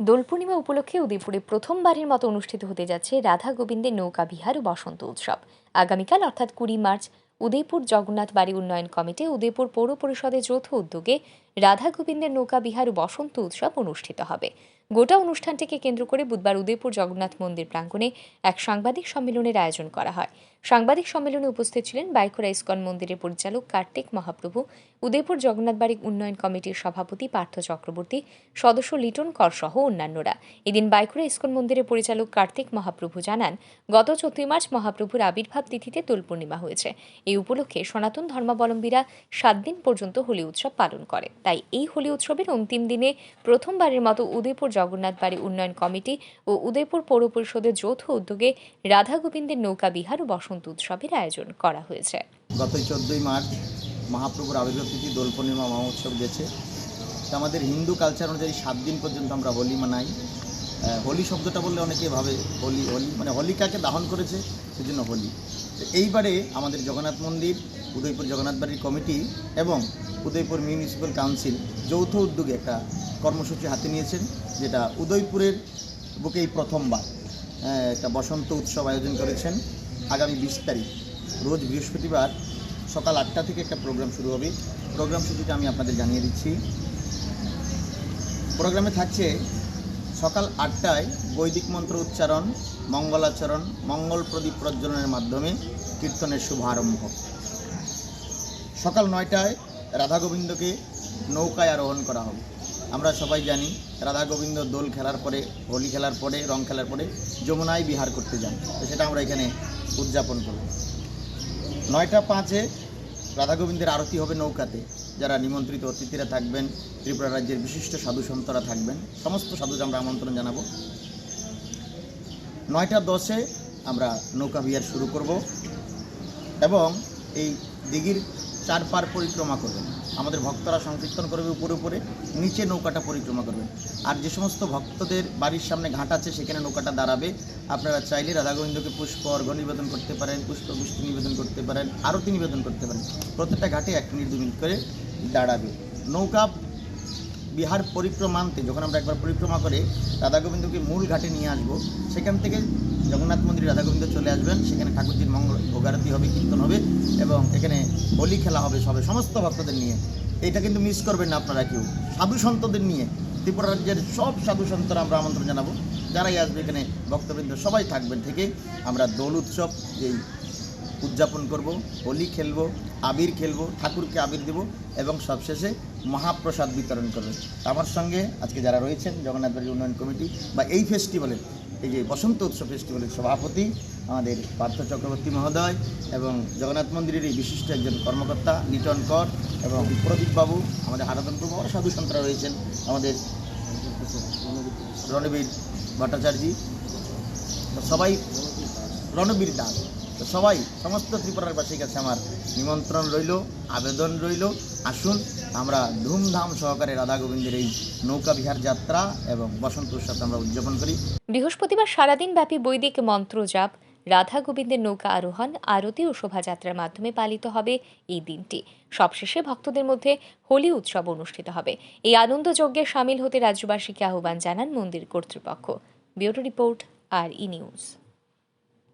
দোল পূর্ণিমা উপলক্ষে উদয়পুরে প্রথমবারের মতো অনুষ্ঠিত হতে যাচ্ছে রাধা গোবিন্দের নৌকা বিহার ও বসন্ত উৎসব। আগামীকাল, অর্থাৎ কুড়ি মার্চ উদয়পুর জগন্নাথ বাড়ি উন্নয়ন কমিটি, উদয়পুর পৌর পরিষদের যৌথ উদ্যোগে রাধা গোবিন্দের নৌকা বিহার বসন্ত উৎসব অনুষ্ঠিত হবে। গোটা অনুষ্ঠানটিকে কেন্দ্র করে বুধবার উদয়পুর জগন্নাথ মন্দির প্রাঙ্গণে এক সাংবাদিক সম্মেলনের আয়োজন করা হয়। সাংবাদিক সম্মেলনে উপস্থিত ছিলেন বাইখোরা ইস্কন মন্দিরের পরিচালক কার্তিক মহাপ্রভু, উদয়পুর জগন্নাথ বাড়ি উন্নয়ন কমিটির সভাপতি পার্থ চক্রবর্তী, সদস্য লিটন কর সহ অন্যান্যরা। এদিন বাইখোরা ইস্কন মন্দিরের পরিচালক কার্তিক মহাপ্রভু জানান, গত চৌত্রিশ মার্চ মহাপ্রভুর আবির্ভাব তিথিতে দোল পূর্ণিমা হয়েছে। এই উপলক্ষে সনাতন ধর্মাবলম্বীরা সাত দিন পর্যন্ত হোলি উৎসব পালন করে। তাই এই হোলি উৎসবের অন্তিম দিনে প্রথমবারের মতো উদয়পুর জগন্নাথ বাড়ি উন্নয়ন কমিটি ও উদয়পুর পৌর পরিষদের যৌথ উদ্যোগে রাধা গোবিন্দের নৌকা বিহার ও বসন্ত উৎসবের আয়োজন করা হয়েছে। গত চোদ্দই মার্চ মহাপ্রভুর আবির্ভাব তিথি দোল পূর্ণিমা মহোৎসব গেছে। আমাদের হিন্দু কালচার অনুযায়ী সাত দিন পর্যন্ত আমরা হোলি মানাই। হোলি শব্দটা বললে অনেকে ভাবে হোলি হোলি মানে হোলিকাকে দাহন করেছে, সেজন্য হোলি। এইবারে আমাদের জগন্নাথ মন্দির, উদয়পুর জগন্নাথ বাড়ির কমিটি এবং উদয়পুর মিউনিসিপ্যাল কাউন্সিল যৌথ উদ্যোগে একটা কর্মসূচি হাতে নিয়েছেন, যেটা উদয়পুরের বুকেই প্রথমবার একটা বসন্ত উৎসব আয়োজন করেছেন। আগামী বিশ তারিখ, রোজ বৃহস্পতিবার সকাল আটটা থেকে একটা প্রোগ্রাম শুরু হবে। প্রোগ্রাম সূচিটা আমি আপনাদের জানিয়ে দিচ্ছি। প্রোগ্রামে থাকছে সকাল আটটায় বৈদিক মন্ত্র উচ্চারণ মঙ্গলাচরণ, মঙ্গল প্রদীপ প্রজ্বলনের মাধ্যমে কীর্তনের শুভারম্ভ সকাল নয়টায় রাধা গোবিন্দকে নৌকায় আরোহণ করা হবে। আমরা সবাই জানি রাধা গোবিন্দ দোল খেলার পরে, হোলি খেলার পরে, রং খেলার পরে যমুনায় বিহার করতে যান। তো সেটা আমরা এখানে উদযাপন করব। নয়টা পাঁচে রাধা গোবিন্দের আরতি হবে নৌকাতে। যারা নিমন্ত্রিত অতিথিরা থাকবেন, ত্রিপুরা রাজ্যের বিশিষ্ট সাধু সন্তরা থাকবেন, সমস্ত সাধুদের আমরা আমন্ত্রণ জানাব। নয়টা দশে আমরা নৌকা বিহার শুরু করব এবং এই দিঘির চার পার পরিক্রমা করবেন। আমাদের ভক্তরা সংকীর্তন করবে উপরে উপরে, নিচে নৌকাটা পরিক্রমা করবেন। আর যে সমস্ত ভক্তদের বাড়ির সামনে ঘাট আছে, সেখানে নৌকাটা দাঁড়াবে। আপনারা চাইলে রাধা গোবিন্দকে পুষ্প অর্ঘ্য নিবেদন করতে পারেন, পুষ্প পুষ্টি নিবেদন করতে পারেন, আরতি নিবেদন করতে পারেন। প্রত্যেকটা ঘাটে এক মিনিট, দু মিনিট করে দাঁড়াবে। নৌকা বিহার পরিক্রমান্তে যখন আমরা একবার পরিক্রমা করে রাধা গোবিন্দকে মূল ঘাটে নিয়ে আসব, সেখান থেকে জগন্নাথ মন্দিরে রাধা গোবিন্দ চলে আসবেন। সেখানে ঠাকুরজির মঙ্গল, ভোগারতি হবে, কীর্তন হবে এবং এখানে হোলি খেলা হবে, সবে সমস্ত ভক্তদের নিয়ে। এটা কিন্তু মিস করবেন না আপনারা কেউ। সাধু সন্তদের নিয়ে ত্রিপুরা রাজ্যের সব সাধু সন্তরা আমরা আমন্ত্রণ জানাব। যারাই আসবে এখানে ভক্তবৃন্দ সবাই থাকবেন থেকে। আমরা দোল উৎসব, এই উদযাপন করব, হোলি খেলব, আবির খেলব, ঠাকুরকে আবির দেব এবং সবশেষে মহাপ্রসাদ বিতরণ করবে। আমার সঙ্গে আজকে যারা রয়েছেন, জগন্নাথ বাড়ির উন্নয়ন কমিটি বা এই ফেস্টিভ্যালের এই যে বসন্ত উৎসব ফেস্টিভ্যালের সভাপতি আমাদের পার্থ চক্রবর্তী মহোদয় এবং জগন্নাথ মন্দিরের এই বিশিষ্ট একজন কর্মকর্তা লিটন কর এবং প্রদীপ বাবু, আমাদের আরাধন প্রভু সাধু সন্তরা রয়েছেন, আমাদের রণবীর ভট্টাচার্য, সবাই রণবীর দাস। তো সবাই, সমস্ত ত্রিপুরার বাসীর কাছে আমার নিমন্ত্রণ রইল, আবেদন রইল। আসুন, আমরা ধুমধাম সহকারে রাধা গোবিন্দের এই নৌকা বিহার যাত্রা এবং বসন্ত উৎসব আমরা উদযাপন করি। বৃহস্পতিবার সারাদিন ব্যাপী বৈদিক মন্ত্র জাপ রাধা গোবিন্দের নৌকা আরোহণ, আরতি ও শোভাযাত্রার মাধ্যমে পালিত হবে এই দিনটি। সবশেষে ভক্তদের মধ্যে হোলি উৎসব অনুষ্ঠিত হবে। এই আনন্দযজ্ঞে সামিল হতে রাজ্যবাসীকে আহ্বান জানান মন্দির কর্তৃপক্ষ। ব্যুরো রিপোর্ট, আর ই নিউজ।